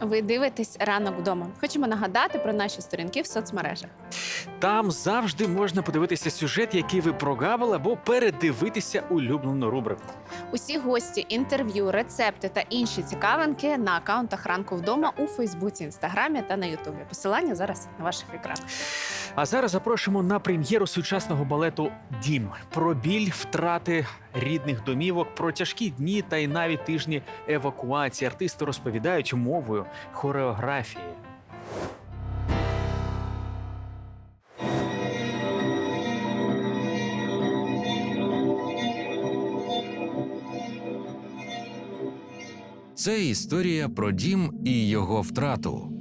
Ви дивитесь ранок вдома. Хочемо нагадати про наші сторінки в соцмережах. Там завжди можна подивитися сюжет, який ви прогавили, або передивитися улюблену рубрику. Усі гості, інтерв'ю, рецепти та інші цікавинки на акаунтах ранку вдома у Фейсбуці, Інстаграмі та на Ютубі. Посилання зараз на ваших екранах. А зараз запрошуємо на прем'єру сучасного балету Дім про біль, втрати рідних домівок, про тяжкі дні та й навіть тижні евакуації. Артисти розповідають мовою хореографії. Це історія про дім і його втрату.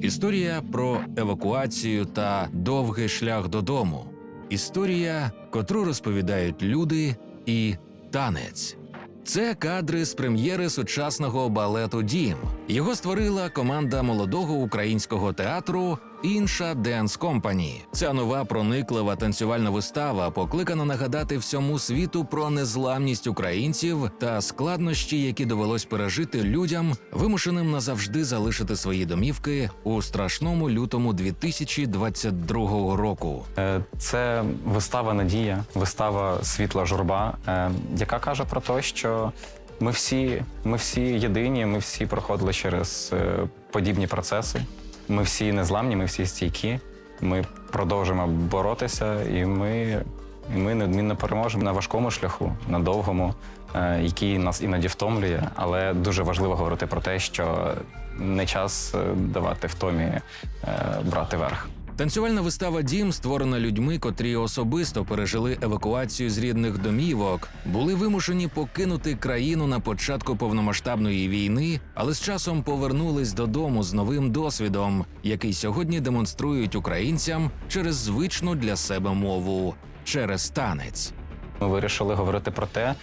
Історія про евакуацію та довгий шлях додому. Історія, котру розповідають люди і танець. Це кадри з прем'єри сучасного балету Дім. Його створила команда молодого українського театру Інша Денс Компані. Ця нова прониклива танцювальна вистава покликана нагадати всьому світу про незламність українців та складнощі, які довелось пережити людям, вимушеним назавжди залишити свої домівки у страшному лютому 2022 року. Е, Це вистава Надія, вистава Світла журба, е, яка каже про те, що ми всі, ми всі єдині, ми всі проходили через е, подібні процеси. Ми всі незламні, ми всі стійкі. Ми продовжимо боротися, і ми, і ми неодмінно переможемо на важкому шляху, на довгому, е, який нас іноді втомлює. Але дуже важливо говорити про те, що не час е, давати втомі брати верх. Танцювальна вистава Дім створена людьми, котрі особисто пережили евакуацію з рідних домівок, були вимушені покинути країну на початку повномасштабної війни, але з часом повернулись додому з новим досвідом, який сьогодні демонструють українцям через звичну для себе мову через танець. Ми вирішили говорити про те,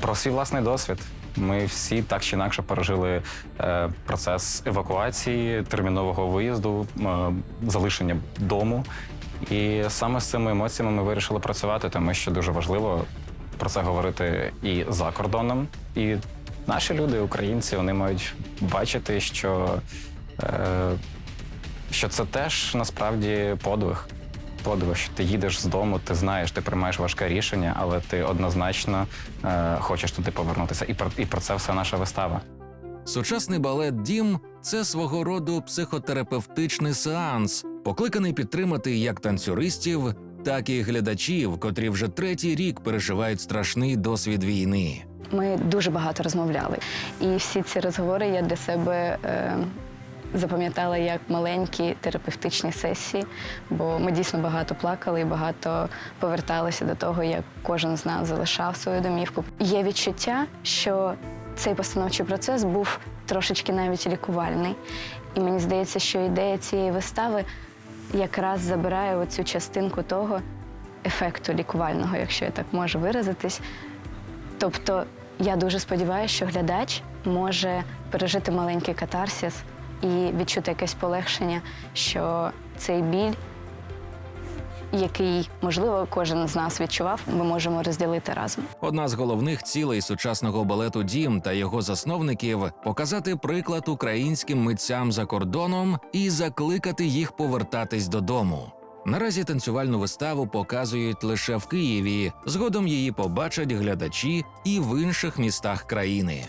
про свій власний досвід. Ми всі так чи інакше пережили е, процес евакуації, термінового виїзду, е, залишення дому. І саме з цими емоціями ми вирішили працювати, тому що дуже важливо про це говорити і за кордоном. І наші люди, українці, вони мають бачити, що, е, що це теж насправді подвиг подвиг, що ти їдеш з дому, ти знаєш, ти приймаєш важке рішення, але ти однозначно е, хочеш туди повернутися. І про, і про це вся наша вистава. Сучасний балет Дім це свого роду психотерапевтичний сеанс, покликаний підтримати як танцюристів, так і глядачів, котрі вже третій рік переживають страшний досвід війни. Ми дуже багато розмовляли. І всі ці розговори я для себе е, запам'ятала як маленькі терапевтичні сесії, бо ми дійсно багато плакали і багато поверталися до того, як кожен з нас залишав свою домівку. Є відчуття, що цей постановчий процес був трошечки навіть лікувальний. І мені здається, що ідея цієї вистави якраз забирає оцю частинку того ефекту лікувального, якщо я так можу виразитись. Тобто я дуже сподіваюся, що глядач може пережити маленький катарсис і відчути якесь полегшення, що цей біль, який, можливо, кожен з нас відчував, ми можемо розділити разом. Одна з головних цілей сучасного балету Дім та його засновників показати приклад українським митцям за кордоном і закликати їх повертатись додому. Наразі танцювальну виставу показують лише в Києві. Згодом її побачать глядачі і в інших містах країни.